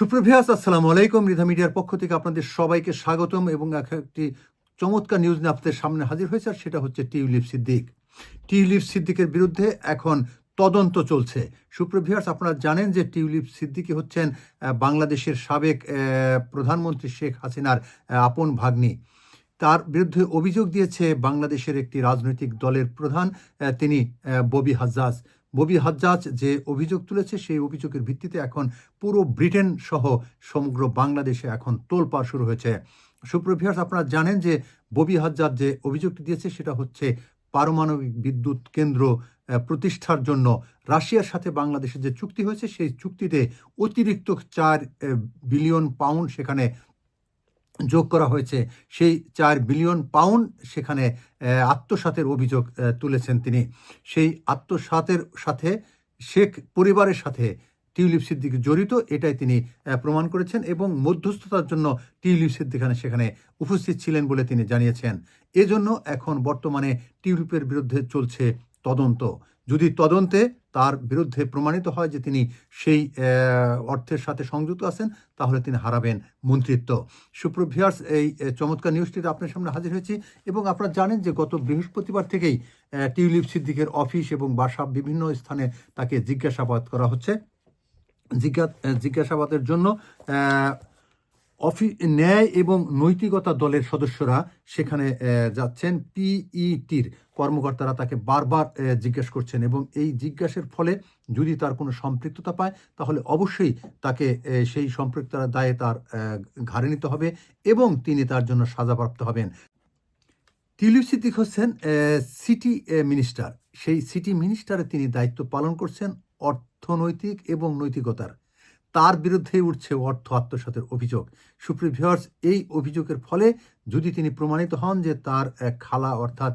সুপ্রভিয়াস আসসালামু আলাইকুম। রিধা মিডিয়ার পক্ষ থেকে আপনাদের সবাইকে স্বাগতম এবং এক- একটি চমৎকার নিউজ নিয়ে আপনাদের সামনে হাজির হয়েছে, আর সেটা হচ্ছে টিউলিপ সিদ্দিক। টিউলিপ সিদ্দিকের বিরুদ্ধে এখন তদন্ত চলছে। সুপ্রভিয়ার্স আপনারা জানেন যে টিউলিপ সিদ্দিকি হচ্ছেন বাংলাদেশের সাবেক প্রধানমন্ত্রী শেখ হাসিনার আপন ভাগ্নি। তার বিরুদ্ধে অভিযোগ দিয়েছে বাংলাদেশের একটি রাজনৈতিক দলের প্রধান তিনি ববি হাজ্জাজ। ববি হাজ্জাজ যে অভিযোগ তুলেছে, সেই অভিযোগের ভিত্তিতে এখন পুরো ব্রিটেন সহ সমগ্র বাংলাদেশে এখন তোলপাড় শুরু হয়েছে। সুপ্রভিয়ার্স আপনারা জানেন যে ববি হাজ্জাজ যে অভিযোগটি দিয়েছে, সেটা হচ্ছে পারমাণবিক বিদ্যুৎ কেন্দ্র প্রতিষ্ঠার জন্য রাশিয়ার সাথে বাংলাদেশের যে চুক্তি হয়েছে, সেই চুক্তিতে অতিরিক্ত চার বিলিয়ন পাউন্ড সেখানে যোগ করা হয়েছে, সেই চার বিলিয়ন পাউন্ড সেখানে আত্মসাতের অভিযোগ তুলেছেন তিনি। সেই আত্মসাতের সাথে শেখ পরিবারের সাথে টিউলিপ সিদ্দিক জড়িত, এটাই তিনি প্রমাণ করেছেন এবং মধ্যস্থতার জন্য টিউলিপ সিদ্দিকানে সেখানে উপস্থিত ছিলেন বলে তিনি জানিয়েছেন। এজন্য এখন বর্তমানে টিউলিপের বিরুদ্ধে চলছে তদন্ত। যদি তদন্তে তার বিরুদ্ধে প্রমাণিত হয় যে তিনি সেই অর্থের সাথে সংযুক্ত আছেন, তাহলে তিনি হারাবেন মন্ত্রিত্ব। সুপ্রভিয়ার্স এই চমৎকার নিউজটিতে আপনার সামনে হাজির হয়েছি এবং আপনারা জানেন যে গত বৃহস্পতিবার থেকেই টিউলিপ সিদ্দিকের অফিস এবং বাসা বিভিন্ন স্থানে তাকে জিজ্ঞাসাবাদ করা হচ্ছে। জিজ্ঞা- জিজ্ঞাসাবাদের জন্য অফি, ন্যায় এবং নৈতিকতা দলের সদস্যরা সেখানে যাচ্ছেন। পিইটির কর্মকর্তারা তাকে বারবার জিজ্ঞেস করছেন এবং এই জিজ্ঞাসার ফলে যদি তার কোনো সম্পৃক্ততা পায়, তাহলে অবশ্যই তাকে সেই সম্পৃক্ততার দায়ে তার ঘাড়ে নিতে হবে এবং তিনি তার জন্য সাজাপ্রাপ্ত হবেন। টিউলিপ সিদ্দিক হচ্ছেন সিটি মিনিস্টার। সেই সিটি মিনিস্টারে তিনি দায়িত্ব পালন করছেন অর্থনৈতিক এবং নৈতিকতার। তার বিরুদ্ধেই উঠছে অর্থ আত্মসাতের অভিযোগ। সুপ্রিম সুপ্রিভিয়র্স এই অভিযোগের ফলে যদি তিনি প্রমাণিত হন যে তার খালা অর্থাৎ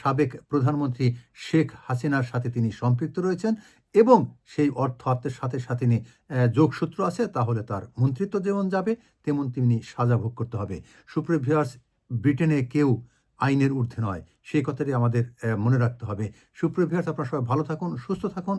সাবেক প্রধানমন্ত্রী শেখ হাসিনার সাথে তিনি সম্পৃক্ত রয়েছেন এবং সেই অর্থ আত্মের সাথে সাথে তিনি যোগসূত্র আছে, তাহলে তার মন্ত্রিত্ব যেমন যাবে, তেমন তিনি সাজা ভোগ করতে হবে। সুপ্রিম সুপ্রিভিয়র্স ব্রিটেনে কেউ আইনের ঊর্ধ্বে নয়, সেই কথাটি আমাদের মনে রাখতে হবে। সুপ্রিভিয়ার্স আপনারা সবাই ভালো থাকুন, সুস্থ থাকুন।